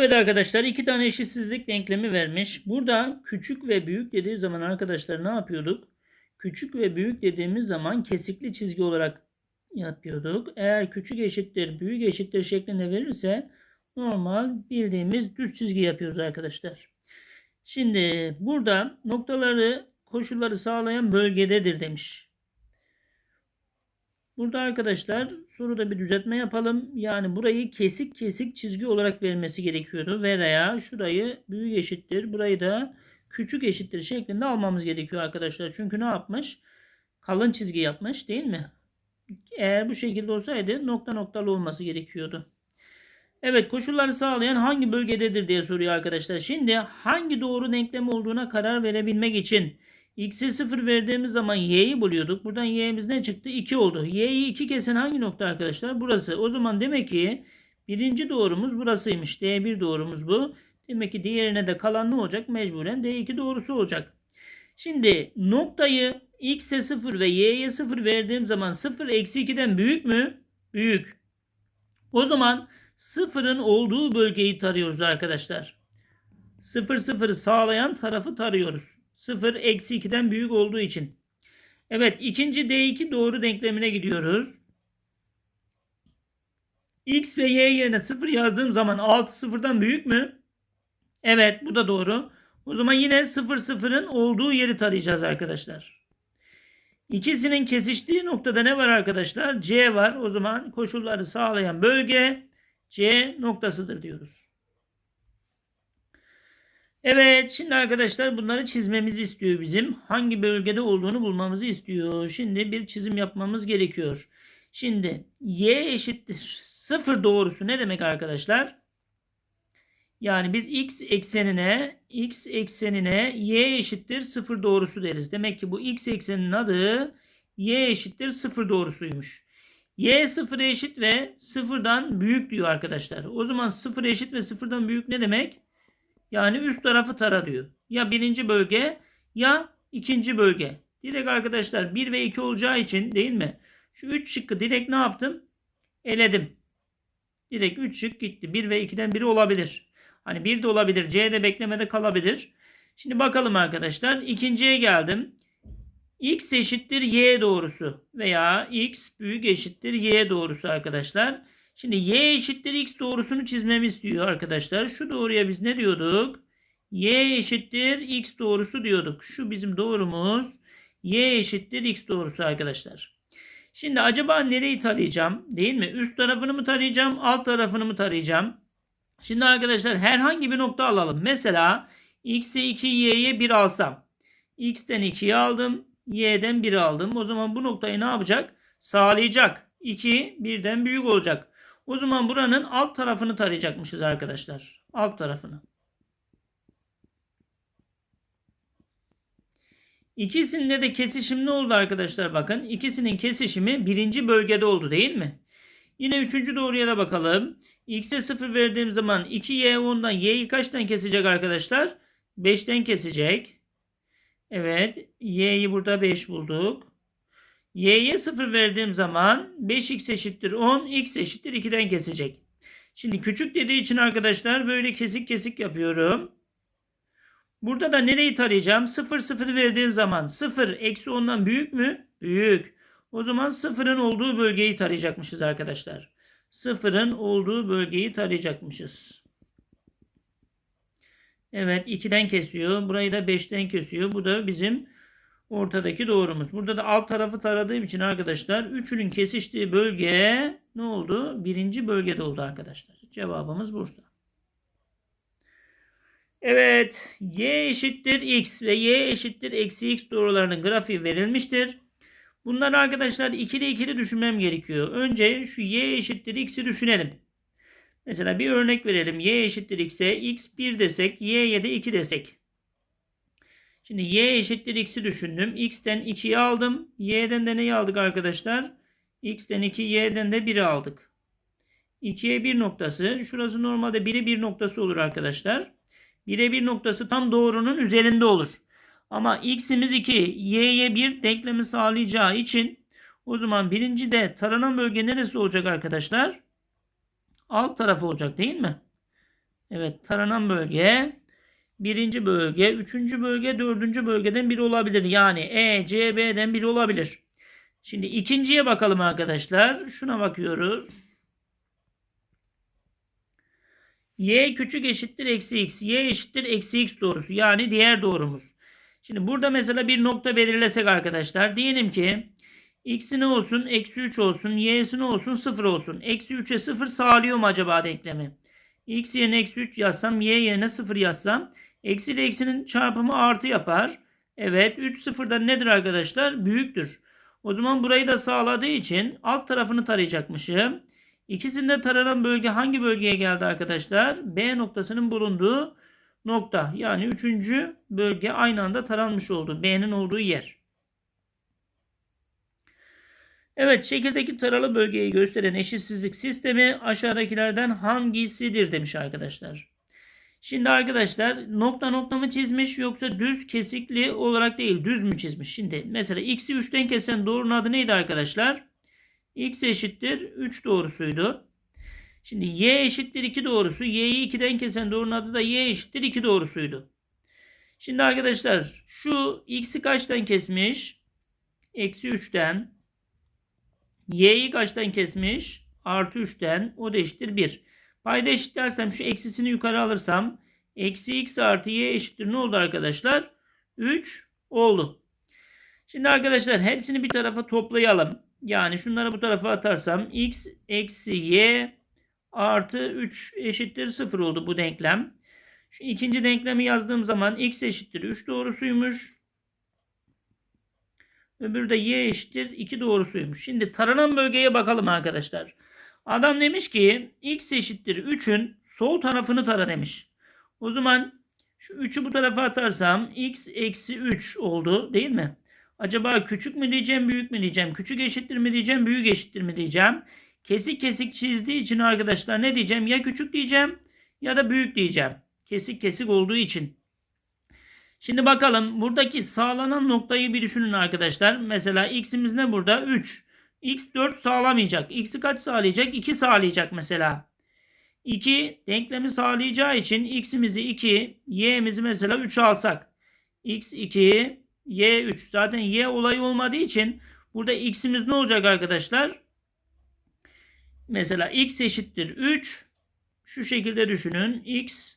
Evet arkadaşlar iki tane eşitsizlik denklemi vermiş. Burada küçük ve büyük dediği zaman arkadaşlar ne yapıyorduk? Küçük ve büyük dediğimiz zaman kesikli çizgi olarak yapıyorduk. Eğer küçük eşittir büyük eşittir şeklinde verirse normal bildiğimiz düz çizgi yapıyoruz arkadaşlar. Şimdi burada noktaları koşulları sağlayan bölgededir demiş. Burada arkadaşlar soruda bir düzeltme yapalım. Yani burayı kesik kesik çizgi olarak vermesi gerekiyordu. Veya şurayı büyük eşittir. Burayı da küçük eşittir şeklinde almamız gerekiyor arkadaşlar. Çünkü ne yapmış? Kalın çizgi yapmış değil mi? Eğer bu şekilde olsaydı nokta noktalı olması gerekiyordu. Evet koşulları sağlayan hangi bölgededir diye soruyor arkadaşlar. Şimdi hangi doğru denklem olduğuna karar verebilmek için x'e 0 verdiğimiz zaman y'yi buluyorduk. Buradan y'miz ne çıktı? 2 oldu. y'yi 2 kesen hangi nokta arkadaşlar? Burası. O zaman demek ki birinci doğrumuz burasıymış. D1 doğrumuz bu. Demek ki diğerine de kalan ne olacak? Mecburen D2 doğrusu olacak. Şimdi noktayı x'e 0 ve y'ye 0 verdiğim zaman 0 eksi 2'den büyük mü? Büyük. O zaman sıfırın olduğu bölgeyi tarıyoruz arkadaşlar. 0 0'ı sağlayan tarafı tarıyoruz. 0 eksi 2'den büyük olduğu için. Evet ikinci D2 doğru denklemine gidiyoruz. X ve Y yerine 0 yazdığım zaman 6 sıfırdan büyük mü? Evet bu da doğru. O zaman yine 0 sıfırın olduğu yeri tarayacağız arkadaşlar. İkisinin kesiştiği noktada ne var arkadaşlar? C var. O zaman koşulları sağlayan bölge C noktasıdır diyoruz. Evet şimdi arkadaşlar bunları çizmemizi istiyor bizim. Hangi bölgede olduğunu bulmamızı istiyor. Şimdi bir çizim yapmamız gerekiyor. Şimdi y eşittir 0 doğrusu ne demek arkadaşlar? Yani biz x eksenine x eksenine y eşittir 0 doğrusu deriz. Demek ki bu x ekseninin adı y eşittir 0 doğrusuymuş. y 0 eşit ve 0'dan büyük diyor arkadaşlar. O zaman 0 eşit ve 0'dan büyük ne demek? Yani üst tarafı tara diyor. Ya birinci bölge ya ikinci bölge. Direkt arkadaşlar 1 ve 2 olacağı için değil mi? Şu 3 şıkkı direkt ne yaptım? Eledim. Direkt 3 şık gitti. 1 ve 2'den biri olabilir. Hani 1 de olabilir. C de beklemede kalabilir. Şimdi bakalım arkadaşlar. İkinciye geldim. X eşittir Y doğrusu veya X büyük eşittir Y doğrusu arkadaşlar. Şimdi y eşittir x doğrusunu çizmemi istiyor arkadaşlar. Şu doğruya biz ne diyorduk? y eşittir x doğrusu diyorduk. Şu bizim doğrumuz y eşittir x doğrusu arkadaşlar. Şimdi acaba nereyi tarayacağım? Değil mi? Üst tarafını mı tarayacağım? Alt tarafını mı tarayacağım? Şimdi arkadaşlar herhangi bir nokta alalım. Mesela x'e 2 y'ye 1 alsam. x'ten 2'yi aldım. y'den 1 aldım. O zaman bu noktayı ne yapacak? Sağlayacak. 2 birden büyük olacak. O zaman buranın alt tarafını tarayacakmışız arkadaşlar. Alt tarafını. İkisinde de kesişim ne oldu arkadaşlar bakın. İkisinin kesişimi birinci bölgede oldu değil mi? Yine üçüncü doğruya da bakalım. X'e 0 verdiğim zaman 2y ondan y'yi kaçtan kesecek arkadaşlar? 5'ten kesecek. Evet. Y'yi burada 5 bulduk. Y'ye 0 verdiğim zaman 5x eşittir 10, x eşittir 2'den kesecek. Şimdi küçük dediği için arkadaşlar böyle kesik kesik yapıyorum. Burada da nereyi tarayacağım? 0 0 verdiğim zaman 0 eksi 10'dan büyük mü? Büyük. O zaman 0'ın olduğu bölgeyi tarayacakmışız arkadaşlar. 0'ın olduğu bölgeyi tarayacakmışız. Evet 2'den kesiyor. Burayı da 5'ten kesiyor. Bu da bizim ortadaki doğrumuz. Burada da alt tarafı taradığım için arkadaşlar üçünün kesiştiği bölge ne oldu? Birinci bölgede oldu arkadaşlar. Cevabımız Bursa. Evet. Y eşittir x ve y eşittir eksi x doğrularının grafiği verilmiştir. Bunları arkadaşlar ikili ikili düşünmem gerekiyor. Önce şu y eşittir x'i düşünelim. Mesela bir örnek verelim. y eşittir x'e x 1 desek y'ye de 2 desek. Şimdi y eşittir x'i düşündüm. x'ten 2'yi aldım. y'den de neyi aldık arkadaşlar? x'ten 2, y'den de 1'i aldık. 2'ye 1 noktası. Şurası normalde 1'e 1 noktası olur arkadaşlar. 1'e 1 noktası tam doğrunun üzerinde olur. Ama x'imiz 2, y'ye 1 denklemi sağlayacağı için o zaman birinci de taranan bölge neresi olacak arkadaşlar? Alt tarafı olacak değil mi? Evet taranan bölge birinci bölge, üçüncü bölge, dördüncü bölgeden biri olabilir. Yani E, C, B'den biri olabilir. Şimdi ikinciye bakalım arkadaşlar. Şuna bakıyoruz. Y küçük eşittir eksi x. Y eşittir eksi x doğrusu. Yani diğer doğrumuz. Şimdi burada mesela bir nokta belirlesek arkadaşlar. Diyelim ki x'i ne olsun? Eksi 3 olsun. Y'si ne olsun? 0 olsun. Eksi 3'e 0 sağlıyor mu acaba denklemi? x yerine eksi 3 yazsam. Y yerine 0 yazsam. Eksi ile eksinin çarpımı artı yapar. Evet 3 sıfırdan nedir arkadaşlar? Büyüktür. O zaman burayı da sağladığı için alt tarafını tarayacakmışım. İkisinde taranan bölge hangi bölgeye geldi arkadaşlar? B noktasının bulunduğu nokta. Yani üçüncü bölge aynı anda taranmış oldu. B'nin olduğu yer. Evet şekildeki taralı bölgeyi gösteren eşitsizlik sistemi aşağıdakilerden hangisidir demiş arkadaşlar. Şimdi arkadaşlar nokta nokta mı çizmiş yoksa düz kesikli olarak değil düz mü çizmiş? Şimdi mesela x'i 3'ten kesen doğrunun adı neydi arkadaşlar? x eşittir 3 doğrusuydu. Şimdi y eşittir 2 doğrusu. y'yi 2'den kesen doğrunun adı da y eşittir 2 doğrusuydu. Şimdi arkadaşlar şu x'i kaçtan kesmiş? Eksi 3'ten. y'yi kaçtan kesmiş? Artı 3'ten. O da eşittir 1. Payda eşitlersem şu eksisini yukarı alırsam eksi x artı y eşittir ne oldu arkadaşlar? 3 oldu. Şimdi arkadaşlar hepsini bir tarafa toplayalım. Yani şunları bu tarafa atarsam x eksi y artı 3 eşittir 0 oldu bu denklem. Şu ikinci denklemi yazdığım zaman x eşittir 3 doğrusuymuş. Öbürü de y eşittir 2 doğrusuymuş. Şimdi taranan bölgeye bakalım arkadaşlar. Adam demiş ki x eşittir 3'ün sol tarafını tara demiş. O zaman şu 3'ü bu tarafa atarsam x eksi 3 oldu değil mi? Acaba küçük mü diyeceğim büyük mü diyeceğim? Küçük eşittir mi diyeceğim büyük eşittir mi diyeceğim? Kesik kesik çizdiği için arkadaşlar ne diyeceğim? Ya küçük diyeceğim ya da büyük diyeceğim. Kesik kesik olduğu için. Şimdi bakalım buradaki sağlanan noktayı bir düşünün arkadaşlar. Mesela x'imiz ne burada? 3. x 4 sağlamayacak. x'i kaç sağlayacak? 2 sağlayacak mesela. 2 denklemi sağlayacağı için x'imizi 2, y'mizi mesela 3 alsak. x 2, y 3. Zaten y olayı olmadığı için burada x'imiz ne olacak arkadaşlar? Mesela x eşittir 3. Şu şekilde düşünün. x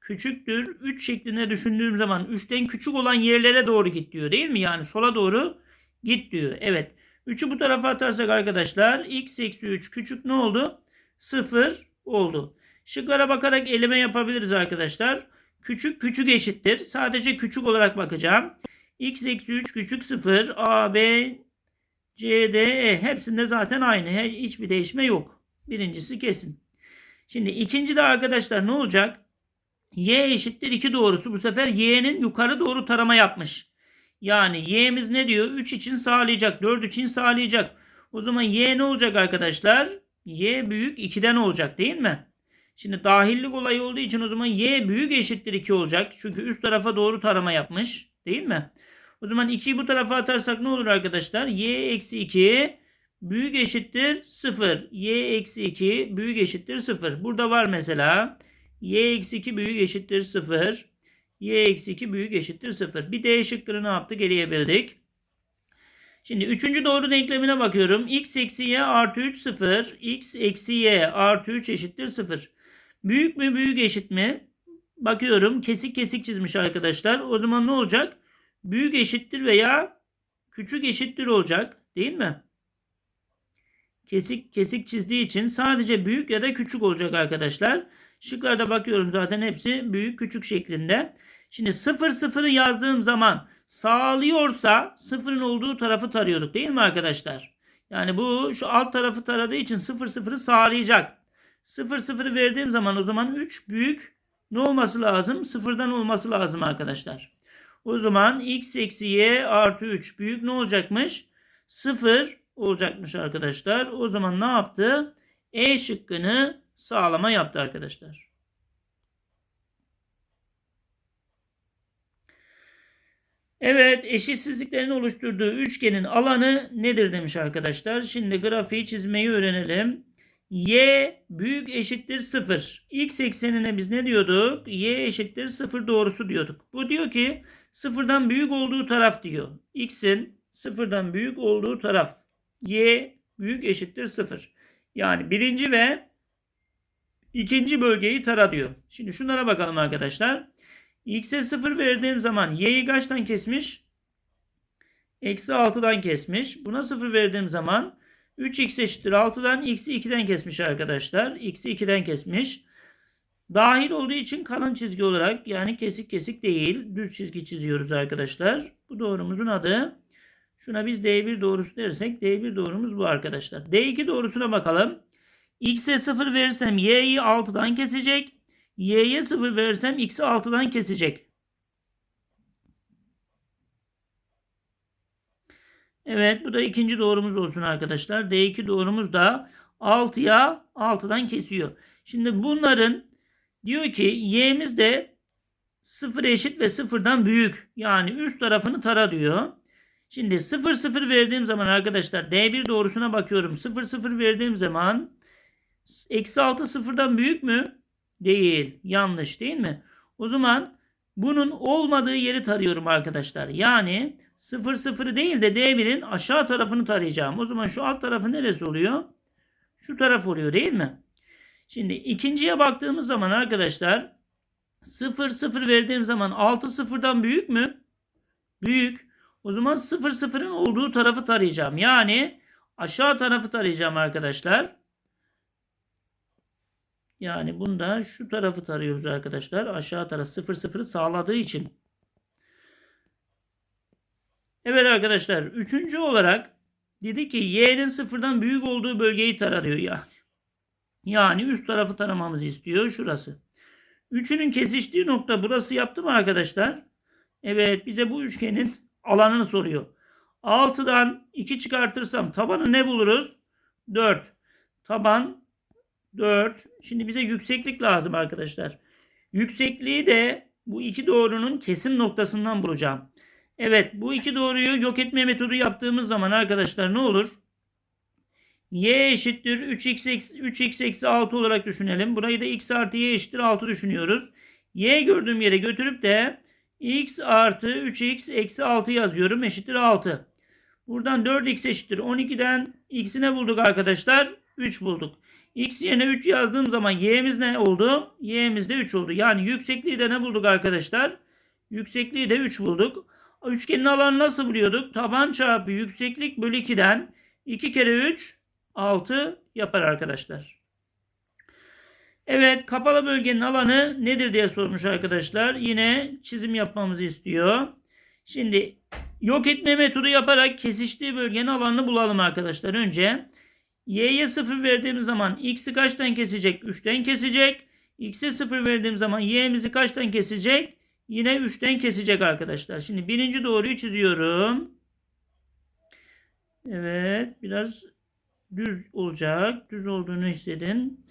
küçüktür. 3 şeklinde düşündüğüm zaman 3'ten küçük olan yerlere doğru git diyor değil mi? Yani sola doğru git diyor. Evet. 3'ü bu tarafa atarsak arkadaşlar x eksi 3 küçük ne oldu? 0 oldu. Şıklara bakarak eleme yapabiliriz arkadaşlar. Küçük küçük eşittir. Sadece küçük olarak bakacağım. x eksi 3 küçük 0. a, b, c, d, e. Hepsinde zaten aynı. Hiçbir değişme yok. Birincisi kesin. Şimdi ikinci de arkadaşlar ne olacak? y eşittir 2 doğrusu. Bu sefer y'nin yukarı doğru tarama yapmış. Yani y'miz ne diyor? 3 için sağlayacak. 4 için sağlayacak. O zaman y ne olacak arkadaşlar? y büyük 2'den olacak değil mi? Şimdi dahillik olayı olduğu için o zaman y büyük eşittir 2 olacak. Çünkü üst tarafa doğru tarama yapmış. Değil mi? O zaman 2'yi bu tarafa atarsak ne olur arkadaşlar? y eksi 2 büyük eşittir 0. y eksi 2 büyük eşittir 0. Burada var mesela y eksi 2 büyük eşittir 0. y eksi 2 büyük eşittir 0. Bir D şıkkını ne yaptık? Eleyebildik. Şimdi üçüncü doğru denklemine bakıyorum. x eksi y artı 3 0. x eksi y artı 3 eşittir 0. Büyük mü büyük eşit mi? Bakıyorum kesik kesik çizmiş arkadaşlar. O zaman ne olacak? Büyük eşittir veya küçük eşittir olacak. Değil mi? Kesik kesik çizdiği için sadece büyük ya da küçük olacak arkadaşlar. Şıklarda bakıyorum zaten hepsi büyük küçük şeklinde. Şimdi 0 0'ı yazdığım zaman sağlıyorsa sıfırın olduğu tarafı tarıyorduk değil mi arkadaşlar? Yani bu şu alt tarafı taradığı için 0 0'ı sağlayacak. 0 0'ı verdiğim zaman o zaman 3 büyük ne olması lazım? Sıfırdan olması lazım arkadaşlar. O zaman x eksi y artı 3 büyük ne olacakmış? 0 olacakmış arkadaşlar. O zaman ne yaptı? E şıkkını sağlama yaptı arkadaşlar. Evet eşitsizliklerin oluşturduğu üçgenin alanı nedir demiş arkadaşlar. Şimdi grafiği çizmeyi öğrenelim. y büyük eşittir 0. X eksenine biz ne diyorduk? Y eşittir 0 doğrusu diyorduk. Bu diyor ki sıfırdan büyük olduğu taraf diyor. X'in sıfırdan büyük olduğu taraf. Y büyük eşittir 0. Yani birinci ve ikinci bölgeyi tara diyor. Şimdi şunlara bakalım arkadaşlar. X'e 0 verdiğim zaman y'yi kaçtan kesmiş? Eksi 6'dan kesmiş. Buna 0 verdiğim zaman 3x eşittir 6'dan x'i 2'den kesmiş arkadaşlar. x'i 2'den kesmiş. Dahil olduğu için kalın çizgi olarak yani kesik kesik değil düz çizgi çiziyoruz arkadaşlar. Bu doğrumuzun adı şuna biz D1 doğrusu dersek D1 doğrumuz bu arkadaşlar. D2 doğrusuna bakalım. X'e 0 verirsem y'yi 6'dan kesecek. Y'ye 0 verirsem x'i 6'dan kesecek. Evet bu da ikinci doğrumuz olsun arkadaşlar. D2 doğrumuz da 6'ya 6'dan kesiyor. Şimdi bunların diyor ki y'miz de 0 eşit ve 0'dan büyük. Yani üst tarafını tara diyor. Şimdi 0 0 verdiğim zaman arkadaşlar D1 doğrusuna bakıyorum. 0 0 verdiğim zaman eksi 6 sıfırdan büyük mü? Değil. Yanlış değil mi? O zaman bunun olmadığı yeri tarıyorum arkadaşlar. Yani 0 0'ı değil de D1'in aşağı tarafını tarayacağım. O zaman şu alt tarafı neresi oluyor? Şu taraf oluyor değil mi? Şimdi ikinciye baktığımız zaman arkadaşlar 0 0 verdiğim zaman 6 sıfırdan büyük mü? Büyük. O zaman 0 sıfırın olduğu tarafı tarayacağım. Yani aşağı tarafı tarayacağım arkadaşlar. Yani bunda şu tarafı tarıyoruz arkadaşlar. Aşağı taraf 0 0'ı sağladığı için. Evet arkadaşlar. Üçüncü olarak dedi ki y'nin sıfırdan büyük olduğu bölgeyi taranıyor yani. Yani üst tarafı taramamızı istiyor. Şurası. Üçünün kesiştiği nokta burası yaptı mı arkadaşlar? Evet bize bu üçgenin alanını soruyor. 6'dan 2 çıkartırsam tabanı ne buluruz? 4. Taban 4. Şimdi bize yükseklik lazım arkadaşlar. Yüksekliği de bu iki doğrunun kesim noktasından bulacağım. Evet bu iki doğruyu yok etme metodu yaptığımız zaman arkadaşlar ne olur? y eşittir 3x, eksi, 3x eksi 6 olarak düşünelim. Burayı da x artı y eşittir 6 düşünüyoruz. y gördüğüm yere götürüp de x artı 3x eksi 6 yazıyorum eşittir 6. Buradan 4x eşittir 12'den x'i ne bulduk arkadaşlar? 3 bulduk. X yerine 3 yazdığım zaman y'miz ne oldu? y'miz de 3 oldu. Yani yüksekliği de ne bulduk arkadaşlar? Yüksekliği de 3 bulduk. Üçgenin alanı nasıl buluyorduk? Taban çarpı yükseklik bölü 2'den 2 kere 3 6 yapar arkadaşlar. Evet kapalı bölgenin alanı nedir diye sormuş arkadaşlar. Yine çizim yapmamızı istiyor. Şimdi yok etme metodu yaparak kesiştiği bölgenin alanını bulalım arkadaşlar. Önce y'ye 0 verdiğimiz zaman x'i kaçtan kesecek? 3'ten kesecek. x'e 0 verdiğim zaman y'mizi kaçtan kesecek? Yine 3'ten kesecek arkadaşlar. Şimdi birinci doğruyu çiziyorum. Evet biraz düz olacak. Düz olduğunu hissedin.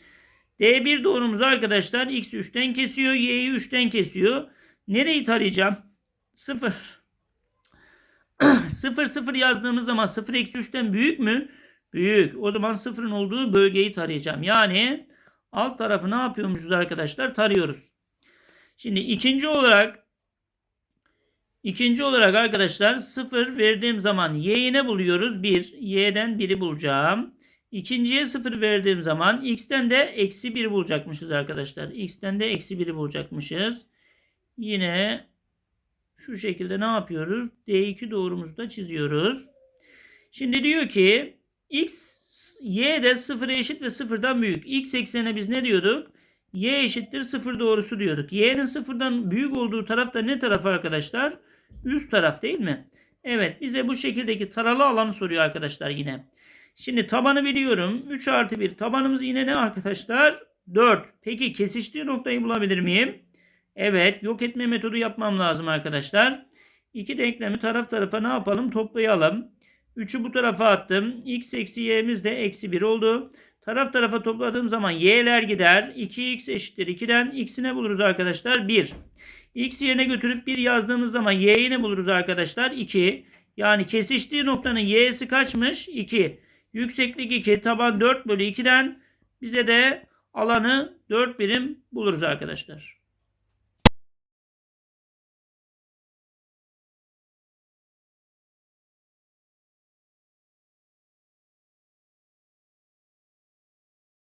D1 doğrumuz arkadaşlar x 3'ten kesiyor. Y'yi 3'ten kesiyor. Nereyi tarayacağım? 0. 0 0 yazdığımız zaman 0 eksi 3'ten büyük mü? Büyük. O zaman 0'ın olduğu bölgeyi tarayacağım. Yani alt tarafı ne yapıyormuşuz arkadaşlar? Tarıyoruz. Şimdi ikinci olarak ikinci olarak arkadaşlar 0 verdiğim zaman y'yi ne buluyoruz? 1. Y'den 1'i bulacağım. İkinciye 0 verdiğim zaman x'ten de eksi 1 bulacakmışız arkadaşlar. x'ten de eksi 1'i bulacakmışız. Yine şu şekilde ne yapıyoruz? D2 doğrumuzu da çiziyoruz. Şimdi diyor ki x y de 0'a eşit ve 0'dan büyük. x eksenine biz ne diyorduk? y eşittir 0 doğrusu diyorduk. y'nin 0'dan büyük olduğu taraf da ne taraf arkadaşlar? Üst taraf değil mi? Evet bize bu şekildeki taralı alanı soruyor arkadaşlar yine. Şimdi tabanı biliyorum. 3 artı 1 tabanımız yine ne arkadaşlar? 4. Peki kesiştiği noktayı bulabilir miyim? Evet yok etme metodu yapmam lazım arkadaşlar. İki denklemi taraf tarafa ne yapalım? Toplayalım. 3'ü bu tarafa attım. x eksi y'miz de eksi 1 oldu. Taraf tarafa topladığım zaman y'ler gider. 2x eşittir 2'den x'i ne buluruz arkadaşlar? 1. x yerine götürüp 1 yazdığımız zaman y'yi ne buluruz arkadaşlar? 2. Yani kesiştiği noktanın y'si kaçmış? 2. Yükseklik 2. Taban 4 bölü 2'den Bize de alanı 4 birim buluruz arkadaşlar.